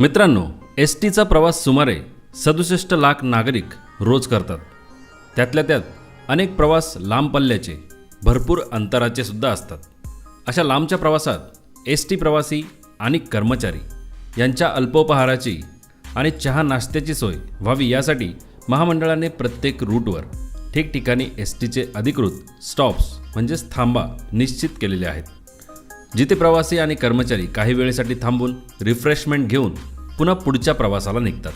मित्रांनो एस टीचा प्रवास सुमारे सदुसष्ट लाख नागरिक रोज करतात. त्यातल्या त्यात अनेक प्रवास लांब पल्ल्याचे भरपूर अंतराचे सुद्धा असतात. अशा लांबच्या प्रवासात एस टी प्रवासी आणि कर्मचारी यांच्या अल्पोपहाराची आणि चहा नाश्त्याची सोय व्हावी यासाठी महामंडळाने प्रत्येक रूटवर ठिकठिकाणी एस टीचे अधिकृत स्टॉप्स म्हणजेच थांबा निश्चित केलेले आहेत. जिथे प्रवासी आणि कर्मचारी काही वेळेसाठी थांबून रिफ्रेशमेंट घेऊन पुन्हा पुढच्या प्रवासाला निघतात.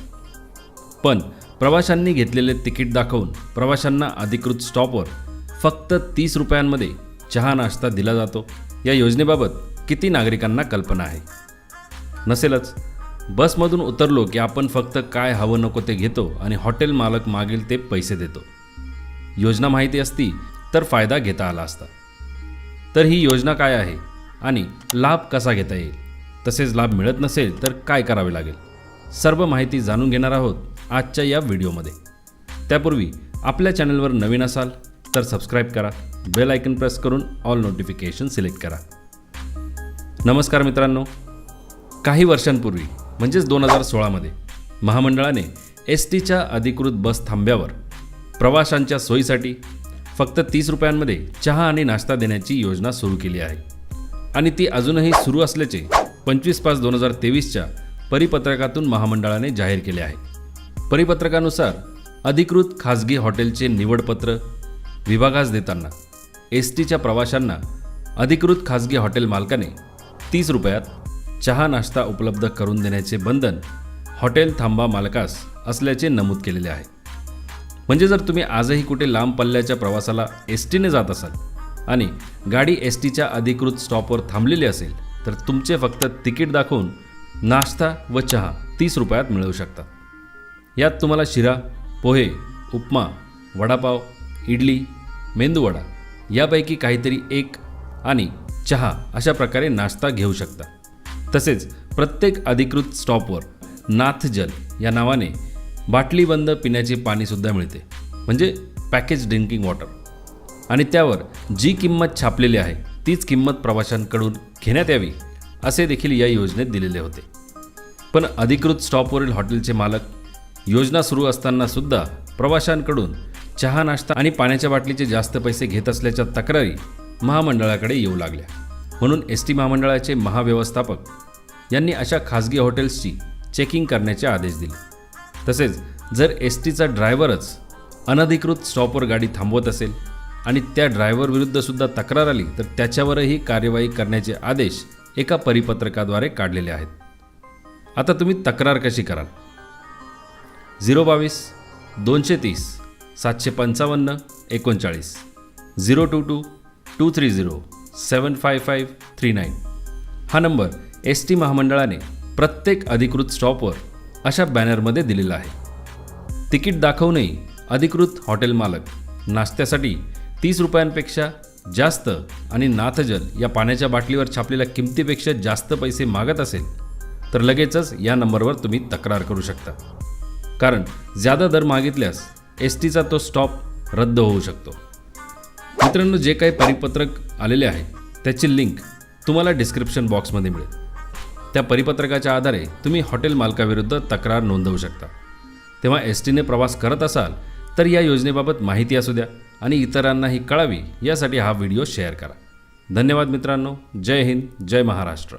पण प्रवाशांनी घेतलेले तिकीट दाखवून प्रवाशांना अधिकृत स्टॉपवर फक्त तीस रुपयांमध्ये चहा नाश्ता दिला जातो. या योजनेबाबत किती नागरिकांना कल्पना आहे? नसेलच. बसमधून उतरलो की आपण फक्त काय हवं नको ते घेतो आणि हॉटेल मालक मागेल ते पैसे देतो. योजना माहिती असती तर फायदा घेता आला असता. तर ही योजना काय आहे? आणि लाभ कसा घेता येईल? तसेच लाभ मिळत नसेल तर काय करावे लागेल? सर्व माहिती जाणून घेणार आहोत आजच्या या व्हिडिओमध्ये. त्यापूर्वी आपल्या चॅनलवर नवीन असाल तर सबस्क्राईब करा बेल आयकन प्रेस करून ऑल नोटिफिकेशन सिलेक्ट करा. नमस्कार मित्रांनो. काही वर्षांपूर्वी म्हणजेच दोन हजार सोळामध्ये महामंडळाने एस टीच्या अधिकृत बस थांब्यावर प्रवाशांच्या सोयीसाठी फक्त तीस रुपयांमध्ये चहा आणि नाश्ता देण्याची योजना सुरू केली आहे. आणि ती अजूनही सुरू असल्याचे पंचवीस पाच दोन हजार तेवीसच्या परिपत्रकातून महामंडळाने जाहीर केले आहे. परिपत्रकानुसार अधिकृत खाजगी हॉटेलचे निवडपत्र विभागास देताना एस टीच्या प्रवाशांना अधिकृत खाजगी हॉटेल मालकाने तीस रुपयात चहा नाश्ता उपलब्ध करून देण्याचे बंधन हॉटेल थांबा मालकास असल्याचे नमूद केलेले आहे. म्हणजे जर तुम्ही आजही कुठे लांब पल्ल्याच्या प्रवासाला एस टीने जात असाल आणि गाडी एस टीच्या अधिकृत स्टॉपवर थांबलेली असेल तर तुमचे फक्त तिकीट दाखवून नाश्ता व चहा तीस रुपयात मिळवू शकता. यात तुम्हाला शिरा पोहे उपमा वडापाव इडली मेंदूवडा यापैकी काहीतरी एक आणि चहा अशा प्रकारे नाश्ता घेऊ शकता. तसेच प्रत्येक अधिकृत स्टॉपवर नाथजल या नावाने बाटलीबंद पिण्याचे पाणीसुद्धा मिळते म्हणजे पॅकेज ड्रिंकिंग वॉटर. आणि त्यावर जी किंमत छापलेली आहे तीच किंमत प्रवाशांकडून घेण्यात यावी असे देखील या योजनेत दिलेले होते. पण अधिकृत स्टॉपवरील हॉटेलचे मालक योजना सुरू असताना सुद्धा प्रवाशांकडून चहा नाश्ता आणि पाण्याच्या बाटलीचे जास्त पैसे घेत असल्याच्या तक्रारी महामंडळाकडे येऊ लागल्या. म्हणून एस टी महामंडळाचे महाव्यवस्थापक यांनी अशा खाजगी हॉटेल्सची चेकिंग करण्याचे आदेश दिले. तसेच जर एस टीचा ड्रायव्हरच अनधिकृत स्टॉपवर गाडी थांबवत असेल आणि त्या ड्रायव्हर विरुद्ध सुद्धा तक्रार आली तर त्याच्यावरही कार्यवाही करण्याचे आदेश एका परिपत्रकाद्वारे काढलेले आहेत. आता तुम्ही तक्रार कशी कराल? झिरो बावीस दोनशे तीस सातशे पंचावन्न एकोणचाळीस. Zero two two two three zero seven five five three nine. हा नंबर एस टी महामंडळाने प्रत्येक अधिकृत स्टॉपवर अशा बॅनरमध्ये दिलेला आहे. तिकीट दाखवूनही अधिकृत हॉटेल मालक नाश्त्यासाठी तीस रुपयांपेक्षा जास्त आणि नाथजल या पाण्याच्या बाटलीवर छापलेल्या किमतीपेक्षा जास्त पैसे मागत असेल तर लगेचच या नंबरवर तुम्ही तक्रार करू शकता. कारण ज्यादा दर मागितल्यास एस टीचा तो स्टॉप रद्द होऊ शकतो. मित्रांनो जे काही परिपत्रक आलेले आहे त्याची लिंक तुम्हाला डिस्क्रिप्शन बॉक्समध्ये मिळेल. त्या परिपत्रकाच्या आधारे तुम्ही हॉटेल मालकाविरुद्ध तक्रार नोंदवू शकता. तेव्हा एस टीने प्रवास करत असाल तर या योजनेबाबत माहिती असू द्या. आणि इतरांनाही कळावी यासाठी हा व्हिडिओ शेअर करा. धन्यवाद मित्रांनो. जय हिंद. जय महाराष्ट्र.